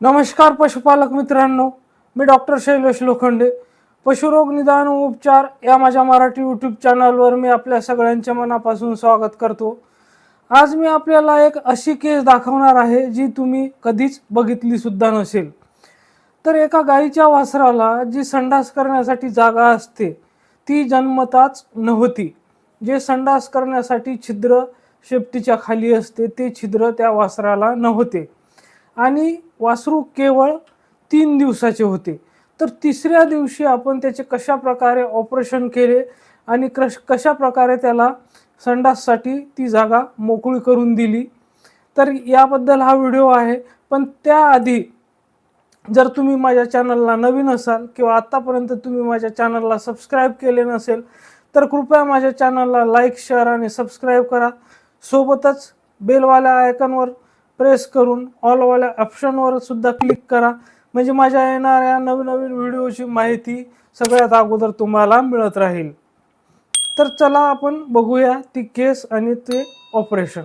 नमस्कार पशुपालक मित्रांनो मी डॉक्टर शैलेश लोखंडे. पशुरोग निदान उपचार या माझ्या मराठी यूट्यूब चॅनलवर मी आपल्या सगळ्यांच्या मनापासून स्वागत करतो. आज मी आपल्याला एक अशी केस दाखवणार आहे जी तुम्ही कधीच बघितली सुद्धा नसेल. तर एका गाईच्या वासराला जी संडास करण्यासाठी जागा असते ती जन्मताच नव्हती. जे संडास करण्यासाठी छिद्र शेपटीच्या खाली असते ते छिद्र त्या वासराला नव्हते. आणि वासरू केवळ तीन दिवसाचे होते. तर तिसऱ्या दिवशी आपण त्याचे कशा प्रकारे ऑपरेशन केले आणि क्रश कशा प्रकारे त्याला संडाससाठी ती जागा मोकळी करून दिली. तर याबद्दल हा व्हिडिओ आहे. पण त्याआधी जर तुम्ही माझ्या चॅनलला नवीन असाल किंवा आत्तापर्यंत तुम्ही माझ्या चॅनलला सबस्क्राईब केले नसेल तर कृपया माझ्या चॅनलला लाईक शेअर आणि सबस्क्राईब करा. सोबतच बेलवाल्या आयकॉनवर प्रेस करून ऑलवाल्या ऑप्शनवर सुद्धा क्लिक करा. म्हणजे माझ्या येणाऱ्या नवीन नवीन व्हिडिओची माहिती सगळ्यात अगोदर तुम्हाला मिळत राहील. तर चला आपण बघूया ती केस आणि ते ऑपरेशन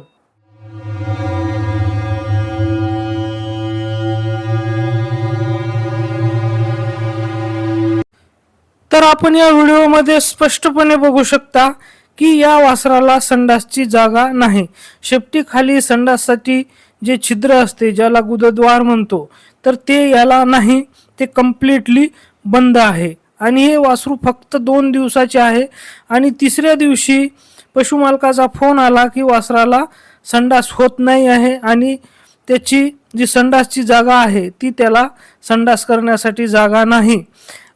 तर आपण या व्हिडिओमध्ये स्पष्टपणे बघू शकता की या वासराला संडासची जागा नाही. शेपटी खाली संडाससाठी जे छिद्र असते ज्याला गुदद्वार म्हणतो तर ते याला नाही ते कम्प्लिटली बंद आहे. आणि हे वासरू फक्त दोन दिवसाचे आहे. आणि तिसऱ्या दिवशी पशुमालकाचा फोन आला की वासराला संडास होत नाही आहे आणि त्याची जी संडासची जागा आहे ती त्याला संडास करण्यासाठी जागा नाही.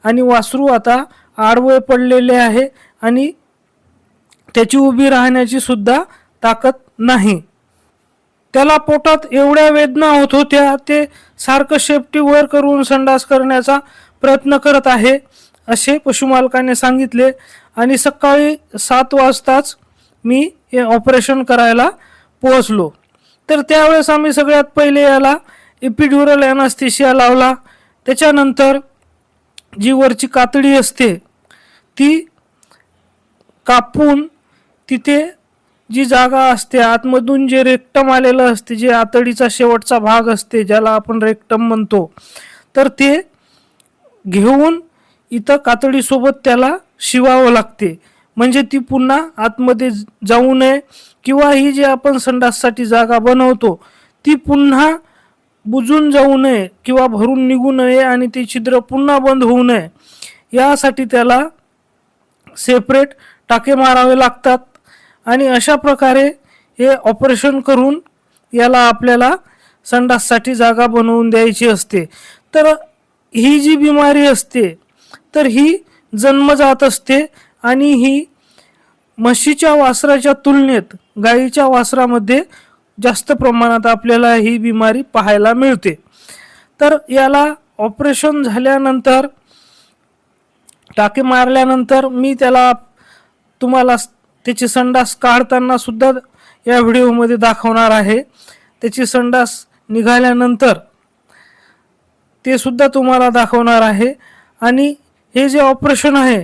आणि वासरू आता आडवे पडलेले आहे आणि त्याची उभी राहण्याची सुद्धा ताकद नाही. त्याला पोटात एवढ्या वेदना होत होत्या ते सारखं शेपटी वर करून संडास करण्याचा प्रयत्न करत आहे असे पशुमालकाने सांगितले. आणि सकाळी सात वाजताच मी हे ऑपरेशन करायला पोहोचलो. तर त्यावेळेस आम्ही सगळ्यात पहिले याला इपिड्युरल ॲनास्थेशिया लावला. त्याच्यानंतर जी वरची कातडी असते ती कापून तिथे जी जागा असते आतमधून जे रेक्टम आलेलं असते जे आतडीचा शेवटचा भाग असते ज्याला आपण रेक्टम म्हणतो तर ते घेऊन इथं कातडीसोबत त्याला शिवावं लागते. म्हणजे ती पुन्हा आतमध्ये जाऊ नये किंवा ही जी आपण संडाससाठी जागा बनवतो ती पुन्हा बुजून जाऊ नये किंवा भरून निघू नये आणि ते छिद्र पुन्हा बंद होऊ नये. यासाठी त्याला सेपरेट टाके मारावे लागतात. आणि अशा प्रकारे हे ऑपरेशन करून याला आपल्याला संडाससाठी जागा बनवून द्यायची असते. तर ही जी बिमारी असते तर ही जन्मजात असते आणि ही म्हशीच्या वासराच्या तुलनेत गाईच्या वासरामध्ये जास्त प्रमाणात आपल्याला ही बिमारी पाहायला मिळते. तर याला ऑपरेशन झाल्यानंतर टाके मारल्यानंतर मी त्याला तुम्हाला त्याची संडास काढताना सुद्धा या व्हिडिओमध्ये दाखवणार आहे. त्याची संडास निघाल्यानंतर ते सुद्धा तुम्हाला दाखवणार आहे. आणि हे जे ऑपरेशन आहे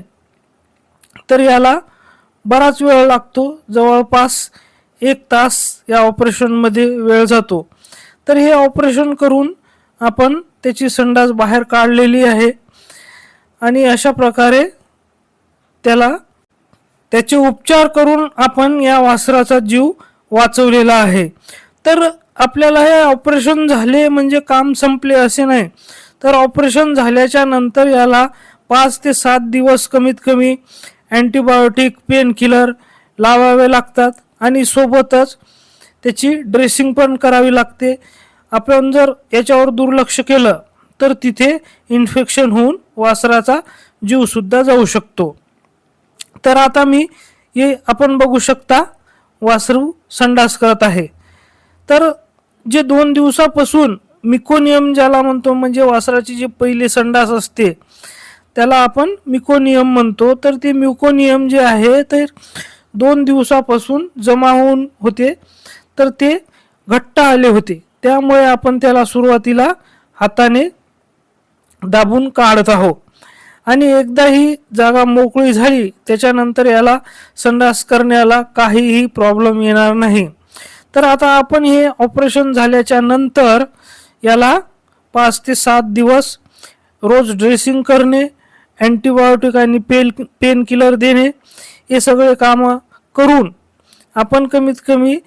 तर याला बराच वेळ लागतो. जवळपास एक तास या ऑपरेशनमध्ये वेळ जातो. तर हे ऑपरेशन करून आपण त्याची संडास बाहेर काढलेली आहे. आणि अशा प्रकारे त्याला त्याचे उपचार करून आपण या वासराचा जीव वाचवलेला आहे. तर आपल्याला हे ऑपरेशन झाले म्हणजे काम संपले असे नाही. तर ऑपरेशन झाल्याच्यानंतर याला पाच ते सात दिवस कमीत कमी अँटीबायोटिक पेन किलर लावावे लागतात आणि सोबतच त्याची ड्रेसिंग पण करावी लागते. आपण जर याच्यावर दुर्लक्ष केलं तर तिथे इन्फेक्शन होऊन वासराचा जीवसुद्धा जाऊ शकतो. तर आता मी हे आपण बघू शकता वासरू संडास करत आहे. तर जे दोन दिवसापासून मिकोनियम ज्याला म्हणतो म्हणजे वासराची जे पहिले संडास असते त्याला आपण मिकोनियम म्हणतो. तर ते मिकोनियम जे आहे तर दोन दिवसापासून जमा होऊन होते. तर ते घट्ट आले होते. त्यामुळे आपण त्याला सुरुवातीला हाताने दाबून काढत आहोत. आणि एकदा ही जागा मोकळी झाली त्याच्यानंतर याला संडास करण्याला काहीही प्रॉब्लेम येणार नाही. तर आता आपण हे ऑपरेशन झाल्याच्यानंतर याला पाच ते सात दिवस रोज ड्रेसिंग करणे अँटीबायोटिक आणि पेल पेन किलर देणे हे सगळे कामं करून आपण कमीत कमी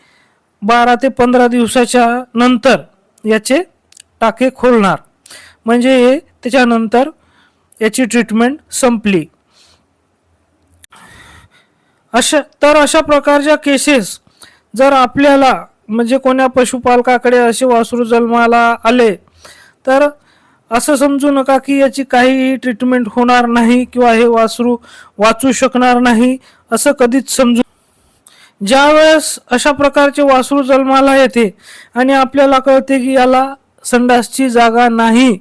बारा ते पंधरा दिवसाच्या नंतर याचे टाके खोलणार. म्हणजे हे त्याच्यानंतर याची ट्रीटमेंट संपली. अशा तर अशा प्रकारच्या केसेस जर आपल्याला म्हणजे कोण्या पशुपालकाकडे असे वासरू जन्माला आले तर असं समजू नका की याची काहीही ट्रीटमेंट होणार नाही किंवा हे वासरू वाचू शकणार नाही असं कधीच समजू ज्या वेळेस अशा प्रकारचे वासरू जन्माला येते आणि आपल्याला कळते की याला संडासची जागा नाही.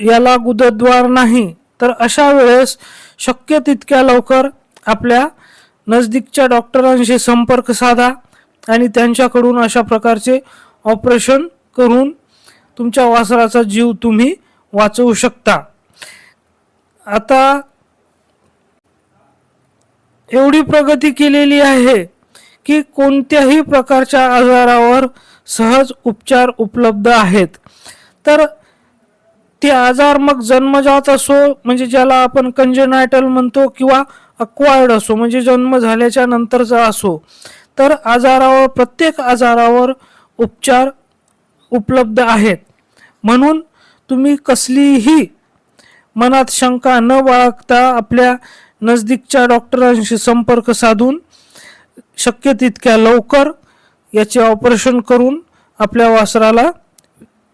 याला गुदद्वार नाही. तर अशा वेळेस शक्य तितक्या लवकर आपल्या नजदीकच्या डॉक्टरांशी संपर्क साधा आणि त्यांच्याकडून अशा प्रकारचे ऑपरेशन करून तुमच्या वासराचा जीव तुम्ही वाचवू शकता. आता एवढी प्रगती केलेली आहे की कोणत्याही प्रकारच्या आजारावर सहज उपचार उपलब्ध आहेत. तर ते आजार मग जन्मजात असो म्हणजे ज्याला आपण कंजनायटल म्हणतो किंवा अक्वायर्ड असो म्हणजे जन्म झाल्याच्या नंतरचा असो तर आजारावर प्रत्येक आजारावर उपचार उपलब्ध आहेत. म्हणून तुम्ही कसलीही मनात शंका न बाळगता आपल्या नजदीकच्या डॉक्टरांशी संपर्क साधून शक्य तितक्या लवकर याचे ऑपरेशन करून आपल्या वासराला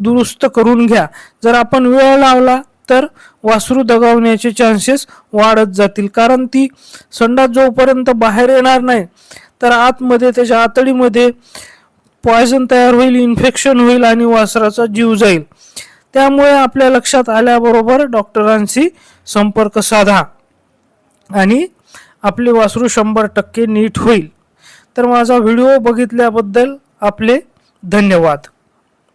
दुरुस्त करून घ्या. जर आपण वेळ लावला तर वासरू दगावण्याचे चान्सेस वाढत जातील. कारण ती संडास जोपर्यंत बाहेर येणार नाही तर आतमध्ये त्याच्या आतडीमध्ये पॉयझन तयार होईल इन्फेक्शन होईल आणि वासराचा जीव जाईल. त्यामुळे आपल्या लक्षात आल्याबरोबर डॉक्टरांशी संपर्क साधा आणि आपले वासरू शंभर टक्के नीट होईल. तर माझा व्हिडिओ बघितल्याबद्दल आपले धन्यवाद.